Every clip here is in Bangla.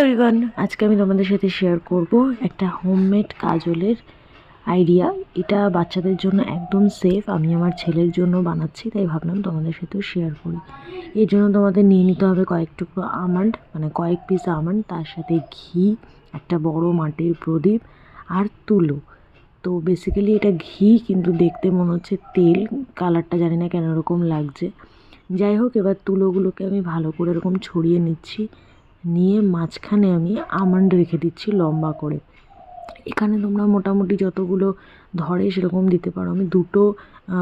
এভরিওয়ান আজকে আমি তোমাদের সাথে শেয়ার করব একটা হোমমেড কাজলের আইডিয়া এটা বাচ্চাদের জন্য একদম সেফ আমি আমার ছেলের জন্য বানাচ্ছি, তাই ভাবলাম তোমাদের সাথেও শেয়ার করি। এর জন্য তোমাদের নিয়ে নিতে হবে কয়েক টুকরো আমন্ড মানে কয়েক পিস আমন্ড তার সাথে ঘি, একটা বড় মাটির প্রদীপ আর তুলো। তো বেসিক্যালি এটা ঘি, কিন্তু দেখতে মনে হচ্ছে তেল। কালারটা জানি না কেন এরকম লাগছে। যাই হোক, এবার তুলোগুলোকে আমি ভালো করে এরকম ছড়িয়ে নিচ্ছি। নিয়ে মাঝখানে আমি আমন্ড রেখে দিচ্ছি লম্বা করে। এখানে তোমরা মোটামুটি যতগুলো ধরে সেরকম দিতে পারো। আমি দুটো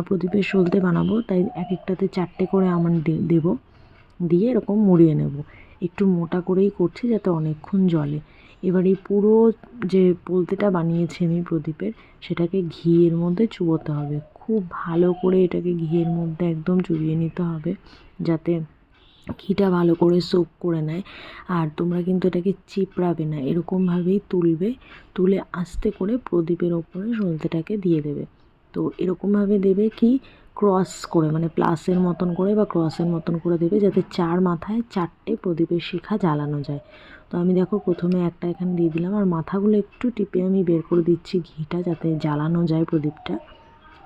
প্রদীপের সলতে বানাবো, তাই এক একটাতে চারটে করে আমন্ড দেবো। দিয়ে এরকম মুড়িয়ে নেব। একটু মোটা করেই করছি যাতে অনেকক্ষণ জলে এবার এই পুরো যে পোলতেটা বানিয়েছি আমি প্রদীপের, সেটাকে ঘিয়ের মধ্যে চুবোতে হবে। খুব ভালো করে এটাকে ঘিয়ের মধ্যে একদম চুবিয়ে নিতে হবে, যাতে ঘিটা ভালো করে সোক করে নেয়। আর তোমরা কিন্তু এটাকে চিপড়াবে না, এরকমভাবেই তুলবে। তুলে আস্তে করে প্রদীপের ওপরে সলতেটাকে দিয়ে দেবে। তো এরকমভাবে দেবে কি? ক্রস করে মানে প্লাসের মতন করে বা ক্রসের মতন করে দেবে যাতে চার মাথায় চারটে প্রদীপের শিখা জ্বালানো যায়। তো আমি দেখো প্রথমে একটা এখানে দিয়ে দিলাম। আর মাথাগুলো একটু টিপে আমি বের করে দিচ্ছি ঘিটা যাতে জ্বালানো যায় প্রদীপটা।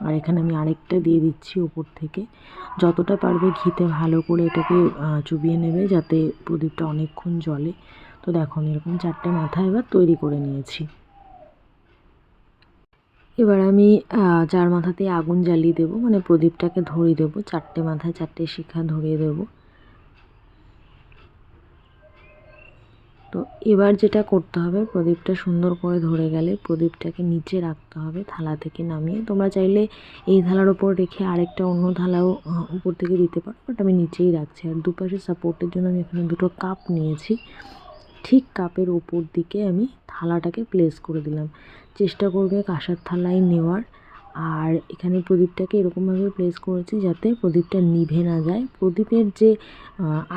আর এখানে আমি আরেকটা দিয়ে দিচ্ছি ওপর থেকে। যতটা পারবে ঘিতে ভালো করে এটাকে চুবিয়ে নেবে যাতে প্রদীপটা অনেকক্ষণ জলে তো দেখো, আমি এরকম চারটে মাথা এবার তৈরি করে নিয়েছি। এবার আমি চার মাথাতে আগুন জ্বালিয়ে দেবো মানে প্রদীপটাকে ধরিয়ে দেবো। চারটে মাথায় চারটে শিখা ধরিয়ে দেবো। তো এবার যেটা করতে হবে, প্রদীপটা সুন্দর করে ধরে গেলে প্রদীপটাকে নিচে রাখতে হবে থালা থেকে নামিয়ে। তোমরা চাইলে এই থালার ওপর রেখে আরেকটা অন্য থালাও উপর থেকে দিতে পারো, বাট আমি নিচেই রাখছি। আর দুপাশে সাপোর্টের জন্য আমি এখানে দুটো কাপ নিয়েছি। ঠিক কাপের ওপর দিকে আমি থালাটাকে প্লেস করে দিলাম। চেষ্টা করবে কাঁসার থালায় নেওয়ার। আর এখানে প্রদীপটাকে এরকমভাবে প্লেস করেছি যাতে প্রদীপটা নিভে না যায়। প্রদীপের যে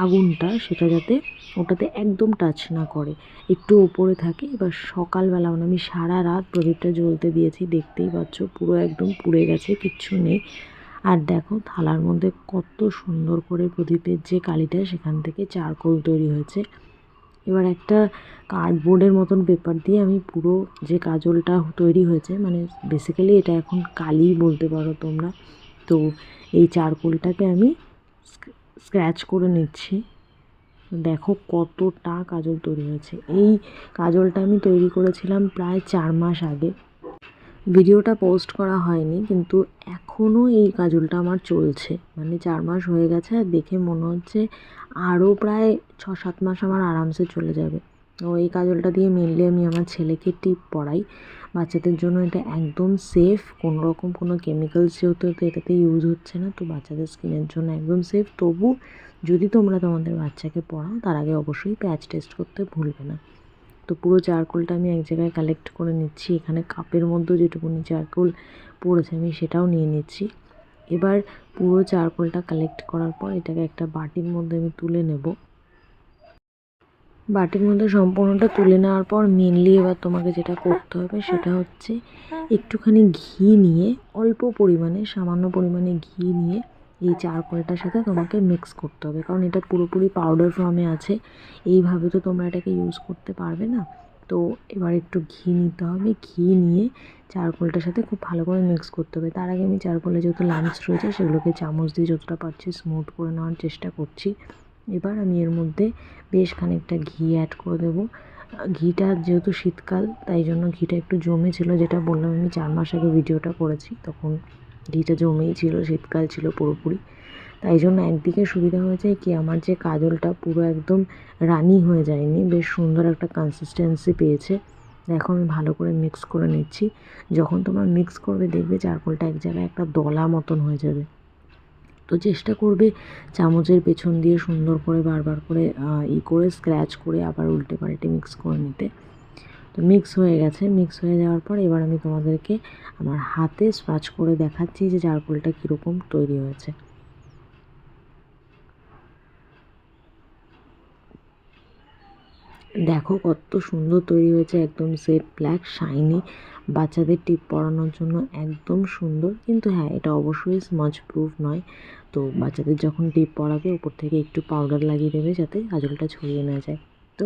আগুনটা সেটা যাতে ওটাতে একদম টাচ না করে। একটু ওপরে থাকে। এবার সকালবেলা মানে আমি সারা রাত প্রদীপটা জ্বলতে দিয়েছি। দেখতেই পাচ্ছ, পুরো একদম পুড়ে গেছে, কিচ্ছু নেই। আর দেখো, থালার মধ্যে কত সুন্দর করে প্রদীপের যে কালিটা সেখান থেকে চারকোল তৈরি হয়েছে। এবার একটা কার্ডবোর্ডের মতন পেপার দিয়ে আমি পুরো যে কাজলটা তৈরি হয়েছে মানে বেসিক্যালি এটা এখন কালি বলতে পারো তোমরা। তো এই চারকোলটাকে আমি স্ক্র্যাচ করে নিচ্ছি। দেখো কতটা কাজল তৈরি হয়েছে। এই কাজলটা আমি তৈরি করেছিলাম প্রায় চার মাস আগে। ভিডিওটা পোস্ট করা হয়নি, কিন্তু এখনও এই কাজলটা আমার চলছে। মানে চার মাস হয়ে গেছে আর দেখে মনে হচ্ছে আরও প্রায় ছ সাত মাস আমার আরামসে চলে যাবে। তো এই কাজলটা দিয়ে মেনলি আমি আমার ছেলেকে টিপ পড়াই। বাচ্চাদের জন্য এটা একদম সেফ কোনো রকম কোনো কেমিক্যালস যেহেতু তো এটাতে ইউজ হচ্ছে না, তো বাচ্চাদের স্কিনের জন্য একদম সেফ তবু যদি তোমরা তোমাদের বাচ্চাকে পড়াও, তার আগে অবশ্যই প্যাচ টেস্ট করতে ভুলবে না। তো পুরো চারকোলটা আমি এক জায়গায় কালেক্ট করে নিচ্ছি। এখানে কাপের মধ্যেও যেটুকুনি চারকোল পড়েছে, আমি সেটাও নিয়ে নিচ্ছি। এবার পুরো চারকোলটা কালেক্ট করার পর এটাকে একটা বাটির মধ্যে আমি তুলে নেব। বাটির মধ্যে সম্পূর্ণটা তুলে নেওয়ার পর মেনলি এবার তোমাকে যেটা করতে হবে সেটা হচ্ছে একটুখানি ঘি নিয়ে অল্প পরিমাণে, সামান্য পরিমাণে ঘি নিয়ে এই চারকোলটার সাথে তোমাকে মিক্স করতে হবে। কারণ এটা পুরোপুরি পাউডার ফর্মে আছে। এইভাবে তো তোমরা এটাকে ইউজ করতে পারবে না। তো এবার একটু ঘি নিতে হবে। ঘি নিয়ে চারকোলটার সাথে খুব ভালো করে মিক্স করতে হবে। তার আগে আমি চারকোলে যেহেতু লাঞ্চ রয়েছে, সেগুলোকে চামচ দিয়ে যতটা পারছি স্মুথ করে নেওয়ার চেষ্টা করছি। এবার আমি এর মধ্যে বেশ খানিকটা ঘি অ্যাড করে দেবো। ঘিটা যেহেতু শীতকাল, তাই জন্য ঘিটা একটু জমে ছিল, যেটা বললাম আমি চার মাস আগে ভিডিওটা করেছি। তখন ঘিটা জমেই ছিল, শীতকাল ছিল পুরোপুরি। তাই জন্য একদিকে সুবিধা হয়েছে কি, আমার যে কাজলটা পুরো একদম রানি হয়ে যায়নি, বেশ সুন্দর একটা কনসিস্টেন্সি পেয়েছে। দেখো আমি ভালো করে মিক্স করে নিচ্ছি। যখন তোমরা মিক্স করবে, দেখবে চারকোলটা এক জায়গায় একটা দলা মতন হয়ে যাবে। তো চেষ্টা করবে চামচের পেছন দিয়ে সুন্দর করে বারবার করে ই করে স্ক্র্যাচ করে আবার উল্টে পাল্টে মিক্স করে নিতে। মিক্স হয়ে গেছে। মিক্স হয়ে যাওয়ার পর এবার আমি তোমাদেরকে আমার হাতে স্পাচ করে দেখাচ্ছি যে চারকোলটা কীরকম তৈরি হয়েছে। দেখো কত সুন্দর তৈরি হয়েছে, একদম সেট ব্ল্যাক শাইনি বাচ্চাদের টিপ পরানোর জন্য একদম সুন্দর। কিন্তু হ্যাঁ এটা অবশ্যই স্মজ প্রুফ নয়। তো বাচ্চাদের যখন টিপ পরাবে উপর থেকে একটু পাউডার লাগিয়ে দেবে যাতে কাজলটা ছড়িয়ে না যায়। তো